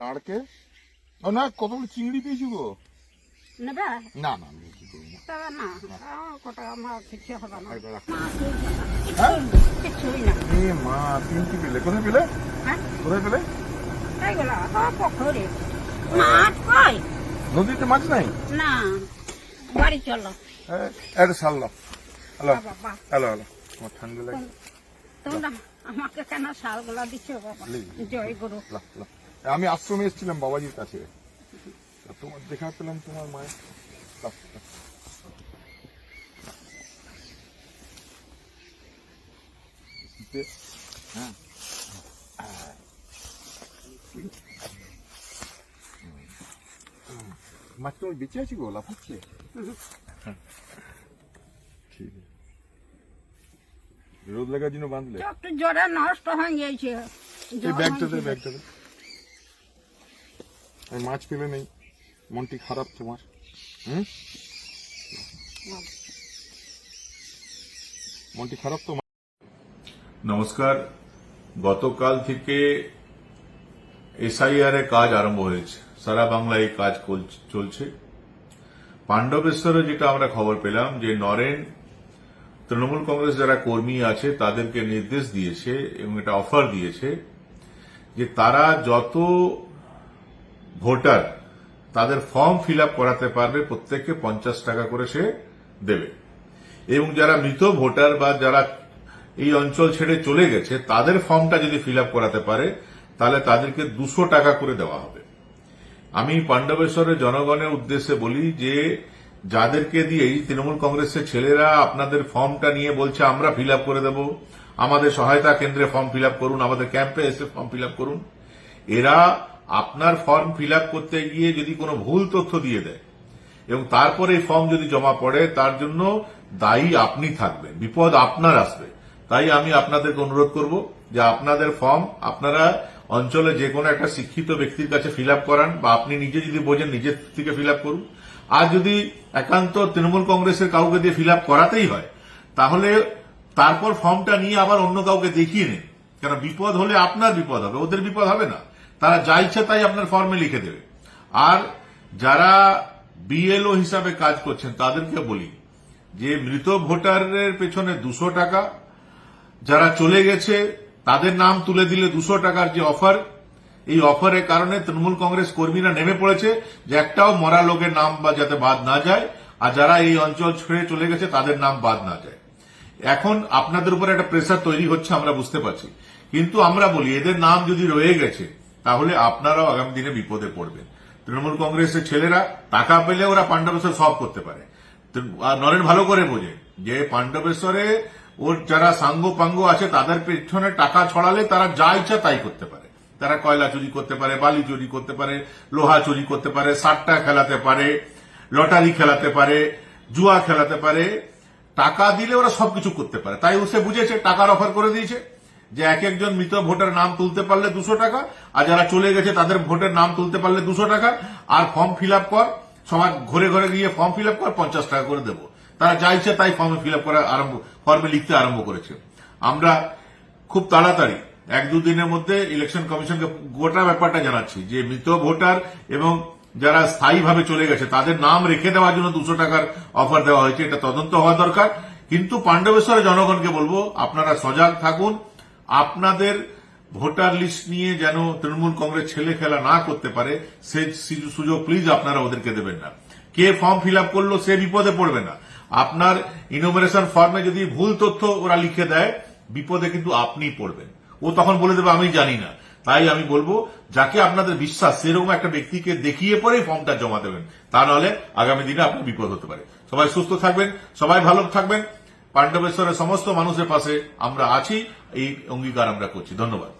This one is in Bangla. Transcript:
কাড়কে ও না কতগুলো চিংড়ি পেয়েছি গো? নেবে? না না আমি কি করব না। তবে না আমার কটা আমার কিছু হবে না। একবার রাখ। মা? কিছুই না। এ মা তিনটি পেলে? কোথায় পেলে? কোথায় পেলে? এইগুলো সব পুকুরে। মাছ কই? নদীতে মাছ নাই? না বাড়ি চলো। হ্যাঁ, এটা সারলো। Hello hello hello. আমার ঠান্ডা লাগে? তোমরা আমাকে কেন শালগুলো দিচ্ছ বাবা? জয় গুরু। আমি আশ্রমে এসেছিলাম বাবাজির কাছে। তোমার দেখা পেলাম তোমার মায়ের। হ্যাঁ। মাছ তোমার বেঁচে আছি গো লাফাচ্ছে। ঠিক রোদ লাগার জন্য বাঁধলে? জোরে নষ্ট হয়ে জল ব্যাগটা দে ব্যাগটা দে আমি মাছ পেলে নেই। মনটি খারাপ তোমার। হুম? মনটি খারাপ তো নমস্কার। গতকাল থেকে এসআইআর এর কাজ আরম্ভ হয়েছে। সারা বাংলায় এই কাজ চলছে। পাণ্ডবেশ্বরে যেটা আমরা খবর পেলাম যে নরেন, তৃণমূল কংগ্রেস যারা কর্মী আছে, তাদেরকে নির্দেশ দিয়েছে এবং এটা অফার দিয়েছে যে তারা যত ভোটার তাদের ফর্ম ফিল করাতে পারবে, প্রত্যেককে পঞ্চাশ টাকা করে সে দেবে। এবং যারা মৃত ভোটার বা যারা এই অঞ্চল ছেড়ে চলে গেছে, তাদের ফর্মটা যদি ফিল করাতে পারে, তাহলে তাদেরকে দুশো টাকা করে দেওয়া হবে। আমি পাণ্ডবেশ্বরের জনগণের উদ্দেশ্যে বলি যে, যাদেরকে দিয়ে এই তৃণমূল কংগ্রেসের ছেলেরা আপনাদের ফর্মটা নিয়ে বলছে, আমরা ফিল করে দেব। আমাদের সহায়তা কেন্দ্রে ফর্ম ফিল করুন, আমাদের ক্যাম্পে এসে ফর্ম ফিল করুন। এরা আপনার ফর্ম ফিল করতে গিয়ে যদি কোনো ভুল তথ্য দিয়ে দেয়, এবং তারপরে এই ফর্ম যদি জমা পড়ে, তার জন্য দায়ী আপনি থাকবেন, বিপদ আপনার আসবে। তাই আমি আপনাদেরকে অনুরোধ করব যে আপনাদের ফর্ম আপনারা অঞ্চলে যে কোনো একটা শিক্ষিত ব্যক্তির কাছে ফিল করান, বা আপনি নিজে যদি বোঝেন, নিজের থেকে ফিল করুন। আর যদি একান্ত তৃণমূল কংগ্রেসের কাউকে দিয়ে ফিল করাতেই হয়, তাহলে তারপর ফর্মটা নিয়ে আবার অন্য কাউকে দেখিয়ে নিন। কেন, বিপদ হলে আপনার বিপদ হবে, ওদের বিপদ হবে না। তারা যা ইচ্ছা তাই আপনার ফর্মে লিখে দেবে। আর যারা বিএলও হিসাবে কাজ করছেন, তাদেরকে বলি যে মৃত ভোটারের পেছনে দুশো টাকা, যারা চলে গেছে, তাদের নাম তুলে দিলে দুশো টাকার যে অফার এই অফারের কারণে তৃণমূল কংগ্রেস কর্মীরা নেমে পড়েছে যে একটাও মরা লোকের নাম বা যাতে বাদ না যায়, আর যারা এই অঞ্চল ছেড়ে চলে গেছে, তাদের নাম বাদ না যায়। এখন আপনাদের উপর একটা প্রেসার তৈরি হচ্ছে, আমরা বুঝতে পারছি। কিন্তু আমরা বলি, এদের নাম যদি রয়ে গেছে তাহলে আপনারাও আগামী দিনে বিপদে পড়বেন। তৃণমূল কংগ্রেসের ছেলেরা টাকা পেলে ওরা পাণ্ডবেশ্বর সব করতে পারে। নরেন ভালো করে বোঝে যে পাণ্ডবেশ্বরে ওর যারা সাঙ্গ পাঙ্গ আছে, তাদের পেছনে টাকা ছড়ালে তারা যা ইচ্ছা তাই করতে পারে। তারা কয়লা চুরি করতে পারে, বালি চুরি করতে পারে, লোহা চুরি করতে পারে সাট্টা খেলাতে পারে, লটারি খেলাতে পারে, জুয়া খেলাতে পারে। টাকা দিলে ওরা সবকিছু করতে পারে। তাই ও সে বুঝেছে, টাকার অফার করে দিয়েছে। যে এক একজন মৃত ভোটার নাম তুলতে পারলে দুশো টাকা, আর যারা চলে গেছে তাদের ভোটের নাম তুলতে পারলে দুশো টাকা, আর ফর্ম ফিল আপ কর, সবার ঘরে ঘরে গিয়ে ফর্ম ফিল আপ কর, পঞ্চাশ টাকা করে দেবো। তারা যা ইচ্ছে তাই ফর্মে ফিল আপ করা আরম্ভ ফর্মে লিখতে আরম্ভ করেছে। আমরা খুব তাড়াতাড়ি, এক দুদিনের মধ্যে ইলেকশন কমিশনকে গোটা ব্যাপারটা জানাচ্ছি, যে মৃত ভোটার এবং যারা স্থায়ীভাবে চলে গেছে, তাদের নাম রেখে দেওয়ার জন্য দুশো টাকার অফার দেওয়া হয়েছে। এটা তদন্ত হওয়া দরকার। কিন্তু পাণ্ডবেশ্বরের জনগণকে বলব, আপনারা সজাগ থাকুন আপনাদের ভোটার লিস্ট নিয়ে যেন তৃণমূল কংগ্রেস ছেলে খেলা না করতে পারে, সে সুযোগ প্লিজ আপনারা ওদেরকে দেবেন না। কে ফর্ম ফিল আপ করল সে বিপদে পড়বে না। আপনার ইনোমিনেশন ফর্মে যদি ভুল তথ্য ওরা লিখে দেয়, বিপদে কিন্তু আপনি পড়বেন। ও তখন বলে দেবে, আমি জানি না। তাই আমি বলব, যাকে আপনাদের বিশ্বাস, সেরকম একটা ব্যক্তিকে দেখিয়ে পরেই ফর্মটা জমা দেবেন। তা নাহলে আগামী দিনে আপনার বিপদ হতে পারে। সবাই সুস্থ থাকবেন, সবাই ভালো থাকবেন। পাণ্ডবেশ্বরের সমস্ত মানুষের পাশে আমরা আছি। এই অঙ্গীকার আমরা করছি। ধন্যবাদ।